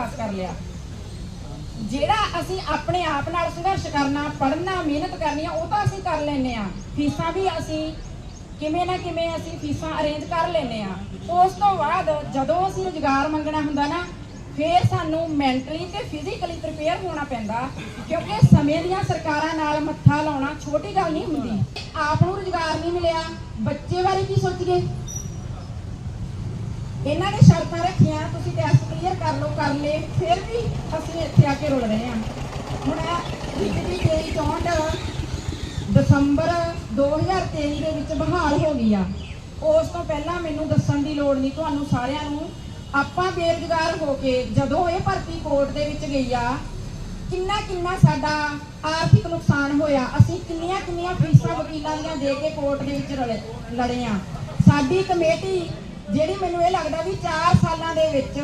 ਪਾਸ ਕਰ ਲਿਆ। ਜਿਹੜਾ ਅਸੀਂ ਆਪਣੇ ਆਪ ਨਾਲ ਸੰਘਰਸ਼ ਕਰਨਾ, ਪੜ੍ਹਨਾ, ਮਿਹਨਤ ਕਰਨੀ ਆ, ਉਹ ਤਾਂ ਅਸੀਂ ਕਰ ਲੈਨੇ ਆ। ਫੀਸਾਂ ਵੀ ਅਸੀਂ ਕਿਵੇਂ ਨਾ ਕਿਵੇਂ ਅਸੀਂ ਫੀਸਾਂ ਅਰੇਂਜ ਕਰ ਲੈਨੇ ਆ। ਉਸ ਤੋਂ ਬਾਅਦ ਜਦੋਂ ਅਸੀਂ ਰੁਜ਼ਗਾਰ ਮੰਗਣਾ ਹੁੰਦਾ ਨਾ, ਫੇਰ ਸਾਨੂੰ ਮੈਂਟਲੀ ਤੇ ਫਿਜ਼ੀਕਲੀ ਪ੍ਰਿਪੇਅਰ ਹੋਣਾ ਪੈਂਦਾ, ਕਿਉਂਕਿ ਸਮੇਂ ਦੀਆਂ ਸਰਕਾਰਾਂ ਨਾਲ ਮੱਥਾ ਲਾਉਣਾ ਛੋਟੀ ਗੱਲ ਨਹੀਂ ਹੁੰਦੀ। ਆਪ ਨੂੰ ਰੁਜ਼ਗਾਰ ਨਹੀਂ ਮਿਲਿਆ, ਬੱਚੇ ਬਾਰੇ ਕੀ ਸੋਚੀਏ? ਇਹਨਾਂ ਨੇ ਸ਼ਰਤਾਂ ਰੱਖੀਆਂ, ਤੁਸੀਂ ਟੈਸਟ ਕਲੀਅਰ ਕਰ ਲਓ ਫਿਰ ਵੀ ਅਸੀਂ ਇੱਥੇ ਆ ਕੇ ਰੁਲ ਰਹੇ ਹਾਂ। ਹੁਣ ਇੱਕ ਦੀ ਤੇਈ ਦਸੰਬਰ 2023 ਦੇ ਵਿੱਚ ਬਹਾਲ ਹੋ ਗਈ ਆ। ਉਸ ਤੋਂ ਪਹਿਲਾਂ ਮੈਨੂੰ ਦੱਸਣ ਦੀ ਲੋੜ ਨਹੀਂ ਤੁਹਾਨੂੰ ਸਾਰਿਆਂ ਨੂੰ। ਆਪਾਂ ਬੇਰੁਜ਼ਗਾਰ ਹੋ ਕੇ ਜਦੋਂ ਇਹ ਭਰਤੀ ਕੋਰਟ ਦੇ ਵਿੱਚ ਗਈ ਆ ਕਿੰਨਾ ਕਿੰਨਾ ਸਾਡਾ ਆਰਥਿਕ ਨੁਕਸਾਨ ਹੋਇਆ। ਅਸੀਂ ਕਿੰਨੀਆਂ ਕਿੰਨੀਆਂ ਫੀਸਾਂ ਵਕੀਲਾਂ ਦੀਆਂ ਦੇ ਕੇ ਕੋਰਟ ਦੇ ਵਿੱਚ ਲੜੇ ਆ। ਸਾਡੀ ਕਮੇਟੀ, ਜਿਹੜੀ ਮੈਨੂੰ ਇਹ ਲੱਗਦਾ ਵੀ 4 ਸਾਲਾਂ ਦੇ ਵਿੱਚ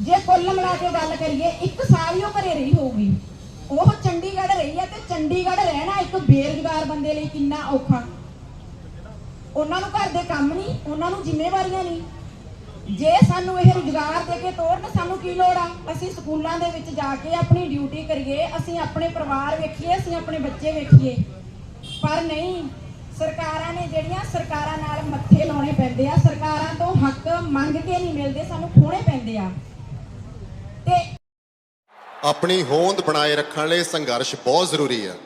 ਜੇ ਕੁੱਲ ਮਿਲਾ ਕੇ ਗੱਲ ਕਰੀਏ, ਇੱਕ ਸਾਲ ਹੀ ਉਹ ਘਰੇ ਰਹੀ ਹੋਊਗੀ। ਉਹ ਚੰਡੀਗੜ੍ਹ ਰਹੀ ਹੈ ਤੇ ਚੰਡੀਗੜ੍ਹ ਰਹਿਣਾ ਇੱਕ ਬੇਰੁਜ਼ਗਾਰ ਬੰਦੇ ਲਈ ਕਿੰਨਾ ਔਖਾ। ਉਹਨਾਂ ਨੂੰ ਘਰ ਦੇ ਕੰਮ ਨਹੀਂ, ਉਹਨਾਂ ਨੂੰ ਜ਼ਿੰਮੇਵਾਰੀਆਂ ਨਹੀਂ। ਜੇ ਸਾਨੂੰ ਇਹ ਰੁਜ਼ਗਾਰ ਦੇ ਕੇ ਤੋਰਨ ਸਾਨੂੰ ਕੀ ਲੋੜ ਆ? ਅਸੀਂ ਸਕੂਲਾਂ ਦੇ ਵਿੱਚ ਜਾ ਕੇ ਆਪਣੀ ਡਿਊਟੀ ਕਰੀਏ, ਅਸੀਂ ਆਪਣੇ ਪਰਿਵਾਰ ਵੇਖੀਏ, ਅਸੀਂ ਆਪਣੇ ਬੱਚੇ ਵੇਖੀਏ। ਪਰ ਨਹੀਂ, ਸਰਕਾਰਾਂ ਨੇ ਜਿਹੜੀਆਂ ਸਰਕਾਰਾਂ ਨਾਲ ਮੱਥੇ ਲਾਉਣੇ ਪੈਂਦੇ ਆ, ਸਰਕਾਰਾਂ ਤੋਂ ਹੱਕ ਮੰਗ ਕੇ ਨਹੀਂ ਮਿਲਦੇ, ਸਾਨੂੰ ਖੋਣੇ ਪੈਂਦੇ ਆ। ਆਪਣੀ ਹੋਂਦ ਬਣਾਏ ਰੱਖਣ ਲਈ ਸੰਘਰਸ਼ ਬਹੁਤ ਜ਼ਰੂਰੀ ਹੈ।